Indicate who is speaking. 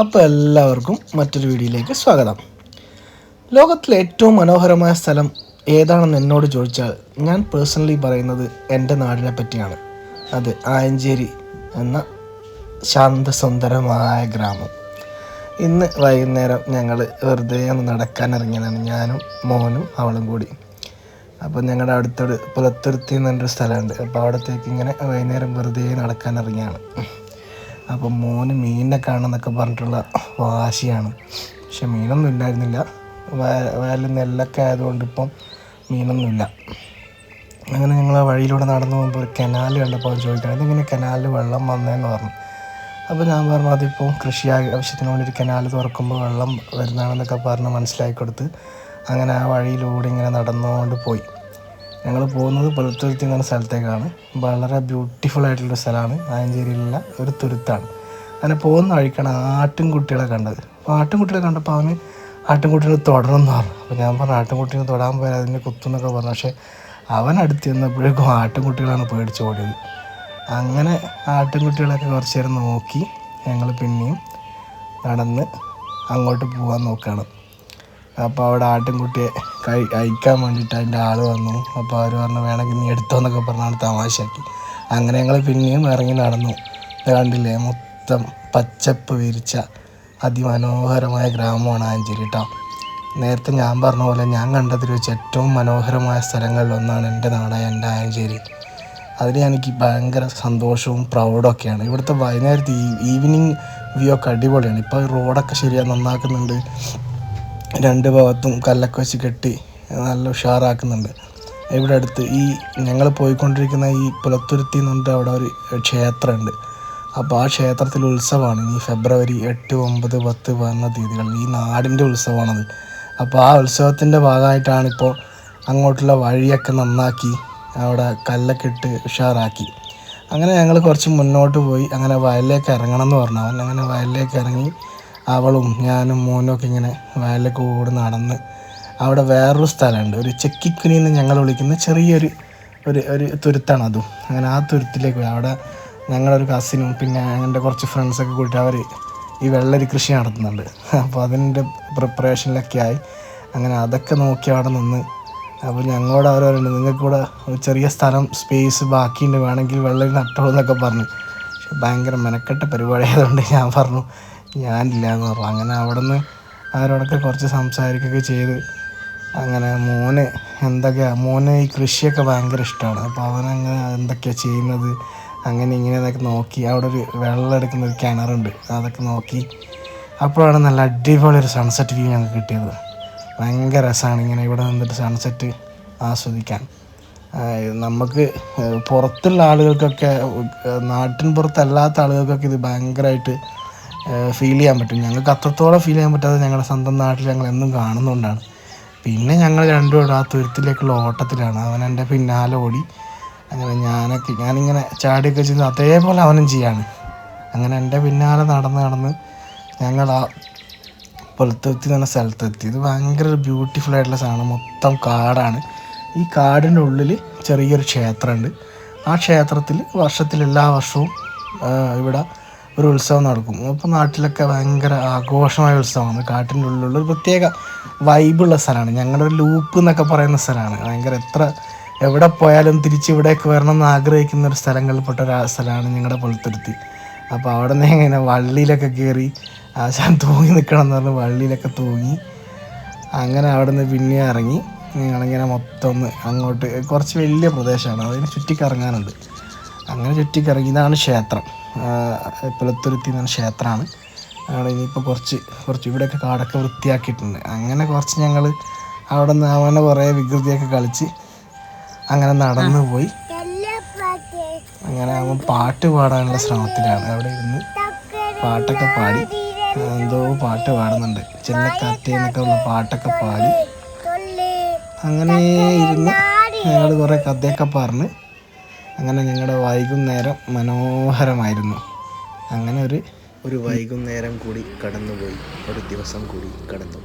Speaker 1: അപ്പോൾ എല്ലാവർക്കും മറ്റൊരു വീഡിയോയിലേക്ക് സ്വാഗതം. ലോകത്തിലെ ഏറ്റവും മനോഹരമായ സ്ഥലം ഏതാണെന്ന് എന്നോട് ചോദിച്ചാൽ ഞാൻ പേഴ്സണലി പറയുന്നത് എന്റെ നാടിനെ പറ്റിയാണ്. അത് ആയഞ്ചേരി എന്ന ശാന്തസുന്ദരമായ ഗ്രാമം. ഇന്ന് വൈകുന്നേരം ഞങ്ങൾ വെറുതെ ഒന്ന് നടക്കാൻ ഇറങ്ങിയതാണ്. ഞാനും മോനും അവളും കൂടി. അപ്പോൾ ഞങ്ങളുടെ അടുത്തൊരു പുലത്തുരുത്തി എന്നൊരു സ്ഥലമുണ്ട്. അപ്പോൾ അവിടത്തേക്ക് ഇങ്ങനെ വൈകുന്നേരം വെറുതെ നടക്കാൻ ഇറങ്ങിയാണ്. അപ്പം മോന് മീനിനെ കാണുമെന്നൊക്കെ പറഞ്ഞിട്ടുള്ള വാശിയാണ്. പക്ഷെ മീനൊന്നും ഇല്ലായിരുന്നില്ല. വയ- വയലിൽ നെല്ലൊക്കെ ആയതുകൊണ്ട് ഇപ്പം മീനൊന്നുമില്ല അങ്ങനെ ഞങ്ങൾ ആ വഴിയിലൂടെ നടന്നു പോകുമ്പോൾ കനാൽ കണ്ടപ്പോൾ ചോദിക്കണം ഇതെങ്ങനെ കനാലിൽ വെള്ളം വന്നതെന്ന് പറഞ്ഞു? അപ്പോൾ ഞാൻ പറഞ്ഞു അതിപ്പോൾ കൃഷി ആവശ്യത്തിന് വേണ്ടി ഒരു കനാൽ തുറക്കുമ്പോൾ വെള്ളം വരുന്നതാണെന്നൊക്കെ പറഞ്ഞ് മനസ്സിലാക്കി കൊടുത്ത് അങ്ങനെ ആ വഴിയിലൂടെ ഇങ്ങനെ നടന്നുകൊണ്ട് പോയി. ഞങ്ങൾ പോകുന്നത് പുലത്തുരുത്തി എന്ന സ്ഥലത്തേക്കാണ്. വളരെ ബ്യൂട്ടിഫുൾ ആയിട്ടുള്ള സ്ഥലമാണ്. ആയഞ്ചേരിയിലുള്ള ഒരു തുരുത്താണ്. അങ്ങനെ പോകുന്ന വഴിക്കാണ് ആട്ടിൻകുട്ടികളെ കണ്ടത്. അപ്പോൾ ആട്ടിൻകുട്ടികളെ കണ്ടപ്പോൾ അവന് ആട്ടിൻകുട്ടികളെ തൊടണം എന്ന് പറഞ്ഞു. അപ്പോൾ ഞാൻ പറഞ്ഞു ആട്ടിൻകുട്ടിനെ തൊടാൻ പോയാൽ അതിനെ കുത്തുന്നൊക്കെ പറഞ്ഞു. പക്ഷേ അവൻ അടുത്ത് ചെന്നപ്പോഴേക്കും ആട്ടിൻകുട്ടികളാണ് പേടിച്ച് ഓടിയത്. അങ്ങനെ ആട്ടിൻകുട്ടികളൊക്കെ കുറച്ച് നേരം നോക്കി ഞങ്ങൾ പിന്നെയും നടന്ന് അങ്ങോട്ട് പോകാൻ നോക്കുകയാണ്. അപ്പോൾ അവിടെ ആട്ടിൻകുട്ടിയെ കഴി അയക്കാൻ വേണ്ടിയിട്ട് അതിന്റെ ആൾ വന്നു. അപ്പോൾ അവർ പറഞ്ഞു വേണമെങ്കിൽ നീ എടുത്തോ എന്നൊക്കെ പറഞ്ഞാണ് തമാശയാക്കി. അങ്ങനെ ഞങ്ങൾ പിന്നെയും ഇറങ്ങി നടന്നു. കണ്ടില്ലേ? മൊത്തം പച്ചപ്പ് വിരിച്ച അതിമനോഹരമായ ഗ്രാമമാണ് ആഞ്ചേരി കേട്ടോ നേരത്തെ ഞാൻ പറഞ്ഞ പോലെ ഞാൻ കണ്ടതിൽ വെച്ച് ഏറ്റവും മനോഹരമായ സ്ഥലങ്ങളിലൊന്നാണ് എന്റെ നാടായ എന്റെ ആഞ്ചേരി. അതിൽ എനിക്ക് ഭയങ്കര സന്തോഷവും പ്രൗഡൊക്കെയാണ് ഇവിടുത്തെ വൈകുന്നേരത്തെ ഈവനിങ് വ്യൂ ഒക്കെ അടിപൊളിയാണ്. ഇപ്പോൾ റോഡൊക്കെ ശരിയാ നന്നാക്കുന്നുണ്ട്. രണ്ട് ഭാഗത്തും കല്ലൊക്കെ വെച്ച് കെട്ടി നല്ല ഉഷാറാക്കുന്നുണ്ട്. ഇവിടെ അടുത്ത് ഈ ഞങ്ങൾ പോയിക്കൊണ്ടിരിക്കുന്ന ഈ പുലത്തുരുത്തി എന്ന് അവിടെ ഒരു ക്ഷേത്രമുണ്ട്. അപ്പോൾ ആ ക്ഷേത്രത്തിൽ ഉത്സവമാണ് ഈ ഫെബ്രുവരി എട്ട് ഒമ്പത് പത്ത് പതിനൊന്ന് തീയതികളിൽ ഈ നാടിന്റെ ഉത്സവമാണത്. അപ്പോൾ ആ ഉത്സവത്തിന്റെ ഭാഗമായിട്ടാണ് ഇപ്പോൾ അങ്ങോട്ടുള്ള വഴിയൊക്കെ നന്നാക്കി അവിടെ കല്ലൊക്കെ ഇട്ട് ഉഷാറാക്കി. അങ്ങനെ ഞങ്ങൾ കുറച്ച് മുന്നോട്ട് പോയി. അങ്ങനെ വയലിലേക്ക് ഇറങ്ങണം എന്ന് പറഞ്ഞു അവൻ അങ്ങനെ വയലിലേക്ക് ഇറങ്ങി അവളും ഞാനും മോനും ഒക്കെ ഇങ്ങനെ വയലിലേക്ക് കൂടെ നടന്ന് അവിടെ വേറൊരു സ്ഥലമുണ്ട്. ഒരു ചെക്കിക്കുനി എന്ന് ഞങ്ങൾ വിളിക്കുന്ന ചെറിയൊരു ഒരു ഒരു തുരുത്താണ് അതും. അങ്ങനെ ആ തുരുത്തിലേക്ക് പോയി. അവിടെ ഞങ്ങളൊരു കസിനും പിന്നെ ഞങ്ങളുടെ കുറച്ച് ഫ്രണ്ട്സൊക്കെ കൂട്ടി അവർ ഈ വെള്ളരി കൃഷി നടത്തുന്നുണ്ട്. അപ്പോൾ അതിന്റെ പ്രിപ്പറേഷനിലൊക്കെ ആയി. അങ്ങനെ അതൊക്കെ നോക്കി അവിടെ നിന്ന് അപ്പോൾ ഞങ്ങളോട് അവർ പറയുന്നുണ്ട് നിങ്ങൾക്ക് കൂടെ ഒരു ചെറിയ സ്ഥലം സ്പേസ് ബാക്കിയുണ്ട്. വേണമെങ്കിൽ വെള്ളരി നട്ടോളൂ എന്നൊക്കെ പറഞ്ഞു. ഭയങ്കര മെനക്കെട്ട പരിപാടി ആയതുകൊണ്ട് ഞാൻ പറഞ്ഞു ഞാനില്ല എന്ന് പറഞ്ഞു. അങ്ങനെ അവിടെ നിന്ന് അവരോടൊക്കെ കുറച്ച് സംസാരിക്കുകയൊക്കെ ചെയ്ത് അങ്ങനെ മോന് എന്തൊക്കെയാണ് മോന് ഈ കൃഷിയൊക്കെ ഭയങ്കര ഇഷ്ടമാണ്. അപ്പോൾ അവനങ്ങനെ എന്തൊക്കെയാണ് ചെയ്യുന്നത് അങ്ങനെ ഇങ്ങനെ എന്നൊക്കെ നോക്കി അവിടെ ഒരു വെള്ളം എടുക്കുന്ന ഒരു കിണറുണ്ട് അതൊക്കെ നോക്കി. അപ്പോഴാണ് നല്ല അടിപൊളി ഒരു സൺസെറ്റ് വ്യൂ ഞങ്ങൾക്ക് കിട്ടിയത്. ഭയങ്കര രസമാണ് ഇങ്ങനെ ഇവിടെ നിന്നിട്ട് സൺസെറ്റ് ആസ്വദിക്കാൻ. നമുക്ക് പുറത്തുള്ള ആളുകൾക്കൊക്കെ നാട്ടിൻ പുറത്തല്ലാത്ത ആളുകൾക്കൊക്കെ ഇത് ഭയങ്കരമായിട്ട് ഫീൽ ചെയ്യാൻ പറ്റും. ഞങ്ങൾക്ക് അത്രത്തോളം ഫീൽ ചെയ്യാൻ പറ്റാതെ ഞങ്ങളുടെ സ്വന്തം നാട്ടിൽ ഞങ്ങൾ എന്നും കാണുന്നുകൊണ്ടാണ് പിന്നെ ഞങ്ങൾ രണ്ടുപേരും ആ തുരുത്തിലേക്കുള്ള ഓട്ടത്തിലാണ്. അവൻ എന്റെ പിന്നാലെ ഓടി അങ്ങനെ ഞാനൊക്കെ ഞാനിങ്ങനെ ചാടിയൊക്കെ ചെയ്ത് അതേപോലെ അവനും ചെയ്യാണ്. അങ്ങനെ എന്റെ പിന്നാലെ നടന്ന് നടന്ന് ഞങ്ങൾ ആ പുലത്തെത്തി എന്ന സ്ഥലത്തെത്തി. ഇത് ഭയങ്കര ബ്യൂട്ടിഫുൾ ആയിട്ടുള്ള സാധനം. മൊത്തം കാടാണ്. ഈ കാടിന്റെ ഉള്ളിൽ ചെറിയൊരു ക്ഷേത്രമുണ്ട്. ആ ക്ഷേത്രത്തിൽ വർഷത്തിൽ എല്ലാ വർഷവും ഇവിടെ ഒരു ഉത്സവം നടക്കും. അപ്പോൾ നാട്ടിലൊക്കെ ഭയങ്കര ആഘോഷമായ ഉത്സവമാണ്. കാട്ടിന്റെ ഉള്ളിലുള്ള ഒരു പ്രത്യേക വൈബുള്ള സ്ഥലമാണ്. ഞങ്ങളുടെ ഒരു ലൂപ്പ് എന്നൊക്കെ പറയുന്ന സ്ഥലമാണ്. ഭയങ്കര എത്ര എവിടെ പോയാലും തിരിച്ച് ഇവിടേക്ക് വരണം എന്ന് ആഗ്രഹിക്കുന്ന ഒരു സ്ഥലങ്ങളിൽപ്പെട്ട ഒരു സ്ഥലമാണ് ഞങ്ങളുടെ പുലത്തുരുത്തി അപ്പോൾ അവിടെ നിന്ന് ഇങ്ങനെ വള്ളിയിലൊക്കെ കയറി ആശാൻ തൂങ്ങി നിൽക്കണം എന്ന് പറഞ്ഞ് വള്ളിയിലൊക്കെ തൂങ്ങി അങ്ങനെ അവിടെ നിന്ന് പിന്നെ ഇറങ്ങി. ഞങ്ങളിങ്ങനെ മൊത്തം ഒന്ന് അങ്ങോട്ട് കുറച്ച് വലിയ പ്രദേശമാണ്. അതിന് ചുറ്റിക്കറങ്ങാനുണ്ട്. അങ്ങനെ ചുറ്റിക്കറങ്ങി ഇതാണ് ക്ഷേത്രം. പുലത്തുരുത്തി എന്ന ക്ഷേത്രമാണ് അവിടെ ഇനിയിപ്പോൾ കുറച്ച് കുറച്ച് ഇവിടെയൊക്കെ കാടൊക്കെ വൃത്തിയാക്കിയിട്ടുണ്ട്. അങ്ങനെ കുറച്ച് ഞങ്ങൾ അവിടെ നിന്ന് അവനെ കുറേ വികൃതിയൊക്കെ കളിച്ച് അങ്ങനെ നടന്നു പോയി. അങ്ങനെ അവൻ പാട്ട് പാടാനുള്ള ശ്രമത്തിലാണ്. അവിടെ ഇരുന്ന് പാട്ടൊക്കെ പാടി എന്തോ പാട്ട് പാടുന്നുണ്ട്. ചെല്ലക്കാറ്റേ എന്നൊക്കെ ഉള്ള പാട്ടൊക്കെ പാടി. അങ്ങനെ ഇരുന്ന് ഞങ്ങൾ കുറേ കഥയൊക്കെ പറഞ്ഞ് അങ്ങനെ ഞങ്ങളുടെ വൈകുന്നേരം മനോഹരമായിരുന്നു. അങ്ങനെ ഒരു ഒരു വൈകുന്നേരം കൂടി കടന്നുപോയി. ഒരു ദിവസം കൂടി കടന്നു.